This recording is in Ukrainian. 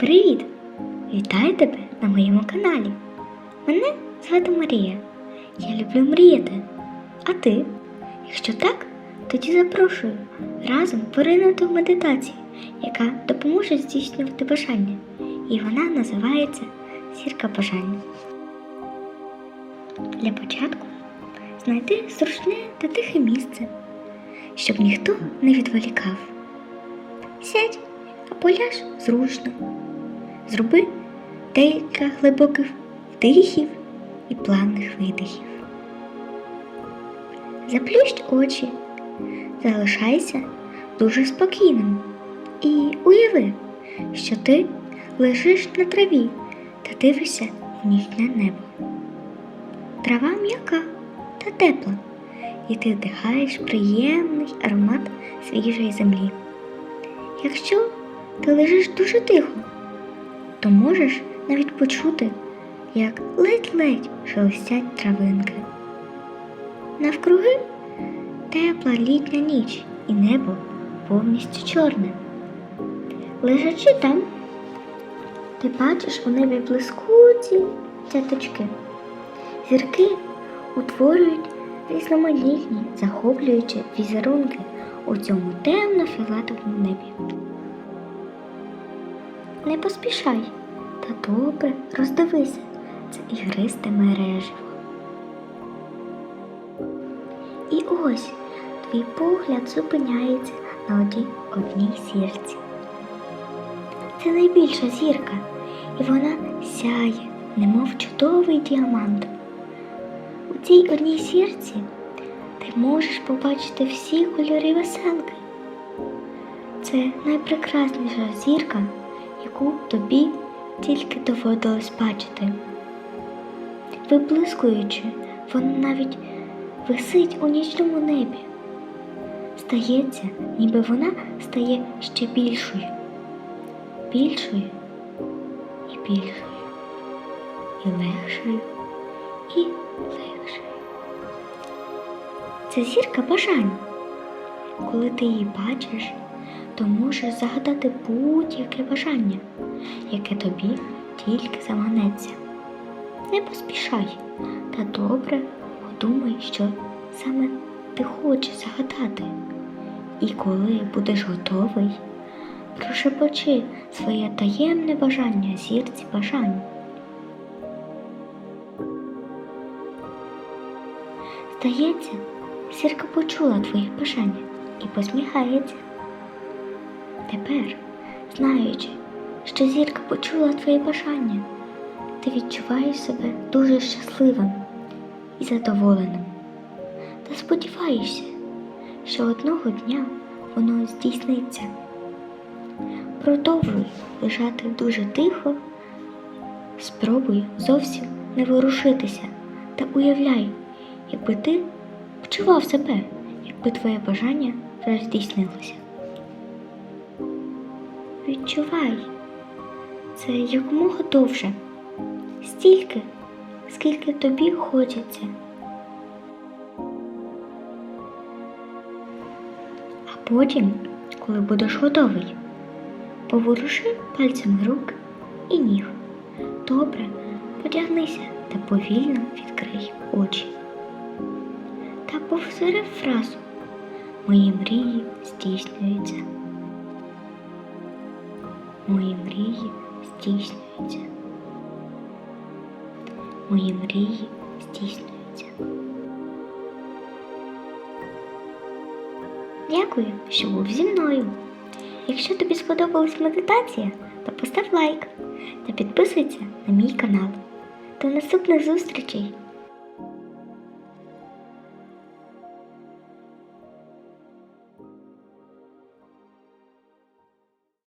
Привіт! Вітаю тебе на моєму каналі. Мене звати Марія. Я люблю мріяти. А ти? Якщо так, тоді запрошую разом поринути в медитацію, яка допоможе здійснювати бажання. І вона називається Зірка бажання. Для початку знайди зручне та тихе місце, щоб ніхто не відволікав. Сядь або ляж зручно. Зроби декілька глибоких вдихів і плавних видихів. Заплющ очі, залишайся дуже спокійним і уяви, що ти лежиш на траві та дивишся в нічне небо. Трава м'яка та тепла, і ти вдихаєш приємний аромат свіжої землі. Якщо ти лежиш дуже тихо, то можеш навіть почути, як ледь-ледь шелестять травинки. Навкруги тепла літня ніч і небо повністю чорне. Лежачи там, ти бачиш у небі блискучі цяточки. Зірки утворюють різноманітні, захоплюючі візерунки у цьому темно-фіолетовому небі. Не поспішай та добре роздивися це ігристе мереживо. І ось твій погляд зупиняється на одній одній зірці. Це найбільша зірка, і вона сяє, немов чудовий діамант. У цій одній зірці ти можеш побачити всі кольори веселки. Це найпрекрасніша зірка, яку тобі тільки доводилось бачити. Виблискуючи, вона навіть висить у нічному небі. Стається, ніби вона стає ще більшою, більшою і більшою, і легшою, і легшою. Це зірка бажань. Коли ти її бачиш, то можеш загадати будь-яке бажання, яке тобі тільки заманеться. Не поспішай та добре подумай, що саме ти хочеш загадати. І коли будеш готовий, прошепочи своє таємне бажання зірці бажань. Здається, зірка почула твоє бажання і посміхається. Тепер, знаючи, що зірка почула твоє бажання, ти відчуваєш себе дуже щасливим і задоволеним. Та сподіваєшся, що одного дня воно здійсниться. Продовжуй лежати дуже тихо, спробуй зовсім не ворушитися та уявляй, якби ти почував себе, якби твоє бажання вже здійснилося. Відчувай це якомога довше, стільки, скільки тобі хочеться. А потім, коли будеш готовий, поворуши пальцями рук і ніг. Добре, потягнися та повільно відкрий очі. Та повторив фразу Мої мрії здійснюються. Мої мрії здійснюються. Мої мрії здійснюються. Дякую, що був зі мною. Якщо тобі сподобалась медитація, то постав лайк та підписуйся на мій канал. До наступних зустрічей!